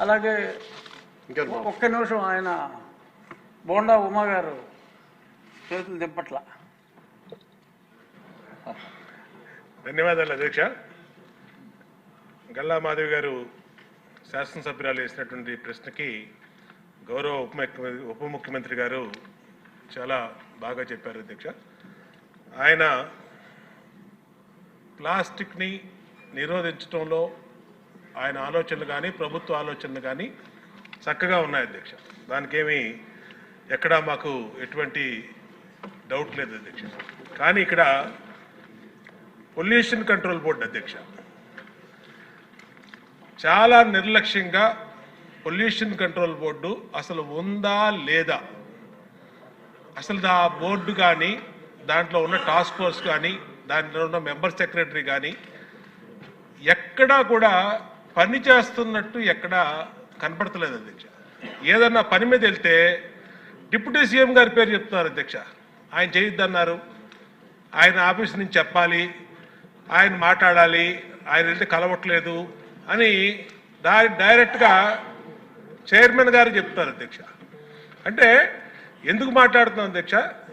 అలాగే ఒక్క నిమిషం ఆయన బోండా ఉమా గారు చేతులు దింపట్ల. ధన్యవాదాలు అధ్యక్ష. గల్లా మాధవి గారు శాసనసభ్యురాలు వేసినటువంటి ప్రశ్నకి గౌరవ ఉప ముఖ్య- ఉప ముఖ్యమంత్రి గారు చాలా బాగా చెప్పారు అధ్యక్ష. ఆయన ప్లాస్టిక్ని నిరోధించడంలో ఆయన ఆలోచనలు కానీ ప్రభుత్వ ఆలోచనలు కానీ చక్కగా ఉన్నాయి అధ్యక్ష. దానికేమీ ఎక్కడా మాకు ఎటువంటి డౌట్ లేదు అధ్యక్ష. కానీ ఇక్కడ పొల్యూషన్ కంట్రోల్ బోర్డు అధ్యక్ష చాలా నిర్లక్ష్యంగా పొల్యూషన్ కంట్రోల్ బోర్డు అసలు ఉందా లేదా? అసలు ఆ బోర్డు కానీ దాంట్లో ఉన్న టాస్క్ ఫోర్స్ కానీ దాంట్లో ఉన్న మెంబర్ సెక్రటరీ కానీ ఎక్కడా కూడా పని చేస్తున్నట్టు ఎక్కడా కనపడతలేదు అధ్యక్ష. ఏదన్నా పని మీద వెళ్తే డిప్యూటీ సీఎం గారి పేరు చెప్తున్నారు అధ్యక్ష. ఆయన చేయొద్దన్నారు. ఆయన ఆఫీస్ నుంచి చెప్పాలి. ఆయన మాట్లాడాలి. ఆయన వెళ్తే కలవట్లేదు అని డై డైరెక్ట్గా చైర్మన్ గారు చెప్తారు అధ్యక్ష. అంటే ఎందుకు మాట్లాడుతున్నాం అధ్యక్ష?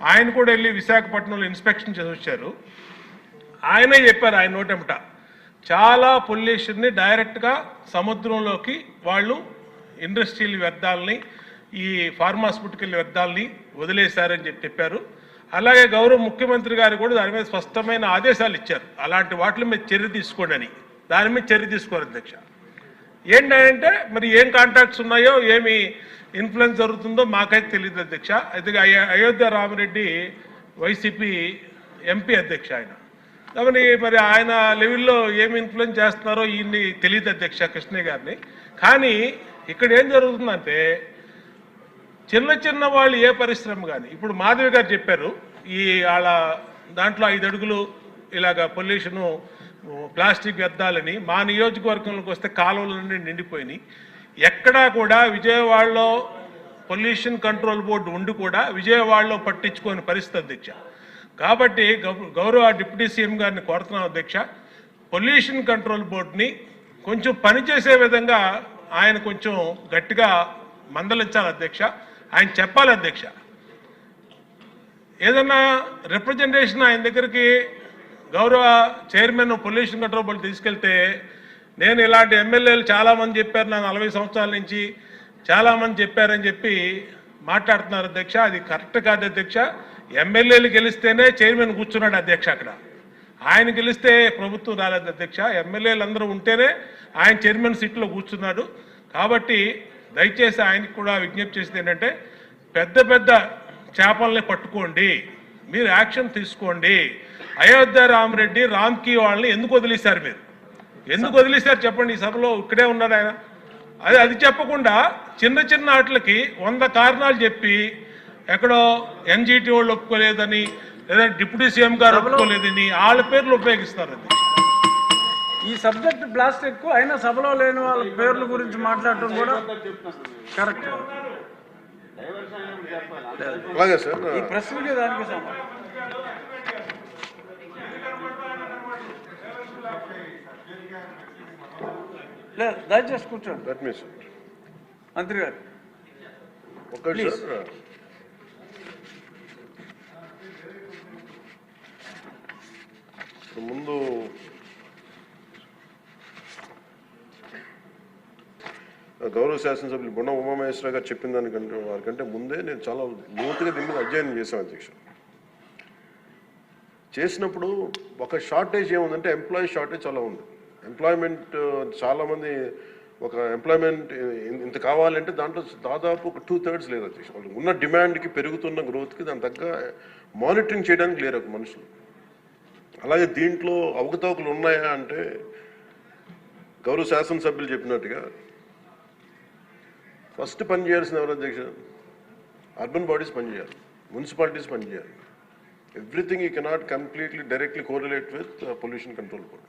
ఆయన కూడా వెళ్ళి విశాఖపట్నంలో ఇన్స్పెక్షన్ చేసొచ్చారు ఆయనే చెప్పారు ఆయన నోటెమిట చాలా పొల్యూషన్ని డైరెక్ట్గా సముద్రంలోకి వాళ్ళు ఇండస్ట్రియల్ వ్యర్థాలని ఈ ఫార్మాస్యూటికల్ వ్యర్థాలని వదిలేశారని చెప్పి చెప్పారు. అలాగే గౌరవ ముఖ్యమంత్రి గారు కూడా దాని మీద స్పష్టమైన ఆదేశాలు ఇచ్చారు. అలాంటి వాటి మీద చర్య తీసుకోండి అని. దాని మీద చర్య తీసుకోరు అధ్యక్ష. ఏంటంటే మరి ఏం కాంటాక్ట్స్ ఉన్నాయో ఏమి ఇన్ఫ్లుయెన్స్ జరుగుతుందో మాకైతే తెలియదు అధ్యక్ష. అయితే అయ- అయోధ్య రామరెడ్డి వైసీపీ ఎంపీ అధ్యక్ష ఆయన. కాబట్టి మరి ఆయన లెవెల్లో ఏమి ఇన్ఫ్లుయెన్స్ చేస్తున్నారో ఈయన్ని తెలియదు అధ్యక్ష కృష్ణయ్య గారిని. కానీ ఇక్కడ ఏం జరుగుతుందంటే చిన్న చిన్న వాళ్ళు ఏ పరిశ్రమ కానీ ఇప్పుడు మాధవి గారు చెప్పారు ఈ వాళ్ళ దాంట్లో ఐదు అడుగులు ఇలాగ పొల్యూషను ప్లాస్టిక్ వ్యర్థాలని మా నియోజకవర్గంలోకి వస్తే కాలువలన్నీ నుండి నిండిపోయినాయి. ఎక్కడా కూడా విజయవాడలో పొల్యూషన్ కంట్రోల్ బోర్డు ఉండి కూడా విజయవాడలో పట్టించుకోని పరిస్థితి అధ్యక్ష. కాబట్టి గౌ- గౌరవ డిప్యూటీ సీఎం గారిని కోరుతున్నాం అధ్యక్ష. పొల్యూషన్ కంట్రోల్ బోర్డుని కొంచెం పనిచేసే విధంగా ఆయన కొంచెం గట్టిగా మందలించాలి అధ్యక్ష. ఆయన చెప్పాలి అధ్యక్ష. ఏదన్నా రిప్రజెంటేషన్ ఆయన దగ్గరికి గౌరవ చైర్మన్ పొల్యూషన్ కంట్రోల్ బోర్డు తీసుకెళ్తే నేను ఇలాంటి ఎమ్మెల్యేలు చాలామంది చెప్పారు నాకు నలభై సంవత్సరాల నుంచి చాలామంది చెప్పారని చెప్పి మాట్లాడుతున్నారు అధ్యక్ష. అది కరెక్ట్ కాదు అధ్యక్ష. ఎమ్మెల్యేలు గెలిస్తేనే చైర్మన్ కూర్చున్నాడు అధ్యక్ష అక్కడ. ఆయన గెలిస్తే ప్రభుత్వం రాలేదు అధ్యక్ష. ఎమ్మెల్యేలు అందరూ ఉంటేనే ఆయన చైర్మన్ సీట్లో కూర్చున్నాడు. కాబట్టి దయచేసి ఆయనకు కూడా విజ్ఞప్తి చేసింది ఏంటంటే పెద్ద పెద్ద చేపల్ని పట్టుకోండి. మీరు యాక్షన్ తీసుకోండి. అయోధ్య రామరెడ్డి రామ్కి వాళ్ళని ఎందుకు వదిలేశారు మీరు? ఎందుకు వదిలేశారు చెప్పండి ఈ సభలో? ఇక్కడే ఉన్నాడు ఆయన. అది అది చెప్పకుండా చిన్న చిన్న వాటికి వంద కారణాలు చెప్పి ఎక్కడో ఎన్జిటి వాళ్ళు ఒప్పుకోలేదని లేదా డిప్యూటీ సీఎం గారు ఒప్పుకోలేదని వాళ్ళ పేర్లు ఉపయోగిస్తారు అది. ఈ సబ్జెక్ట్ ప్లాస్టిక్ అయినా సభలో లేని వాళ్ళ పేర్ల గురించి మాట్లాడటం కూడా కరెక్ట్. ఈ ప్రశ్నకి దానికి లేదు దయచేసి కూర్చోండి మంత్రి గారు. ముందు గౌరవ శాసనసభ్యులు బొండ ఉమామహేశ్వర గారు చెప్పిన దానికంటే వారికంటే ముందే నేను చాలా లోతుగా దీని మీద అధ్యయనం చేశాను అధ్యక్ష. చేసినప్పుడు ఒక షార్టేజ్ ఏముందంటే ఎంప్లాయీ షార్టేజ్ చాలా ఉంది. ఎంప్లాయ్మెంట్ uh, చాలామంది ఒక ఎంప్లాయ్మెంట్ ఇంత కావాలంటే దాంట్లో దాదాపు ఒక టూ థర్డ్స్ లేదు అధ్యక్ష వాళ్ళు ఉన్న డిమాండ్కి పెరుగుతున్న గ్రోత్కి దాని తగ్గ మానిటరింగ్ చేయడానికి లేరు ఒక మనుషులు. అలాగే దీంట్లో అవకతవకలు ఉన్నాయా అంటే గౌరవ శాసనసభ్యులు చెప్పినట్టుగా ఫస్ట్ పని చేయాల్సిన ఎవరు అధ్యక్ష? అర్బన్ బాడీస్ పనిచేయాలి మున్సిపాలిటీస్ పనిచేయాలి everything you cannot completely directly correlate with pollution control board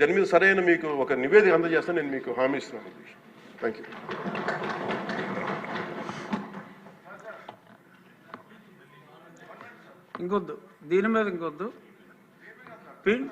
దాని మీద సరైన మీకు ఒక నివేదిక అందజేస్తాను నేను మీకు హామీ ఇస్తున్నాను. థ్యాంక్ యూ ఇంకొద్దు. దీని మీద ఇంకొద్దు. పిన్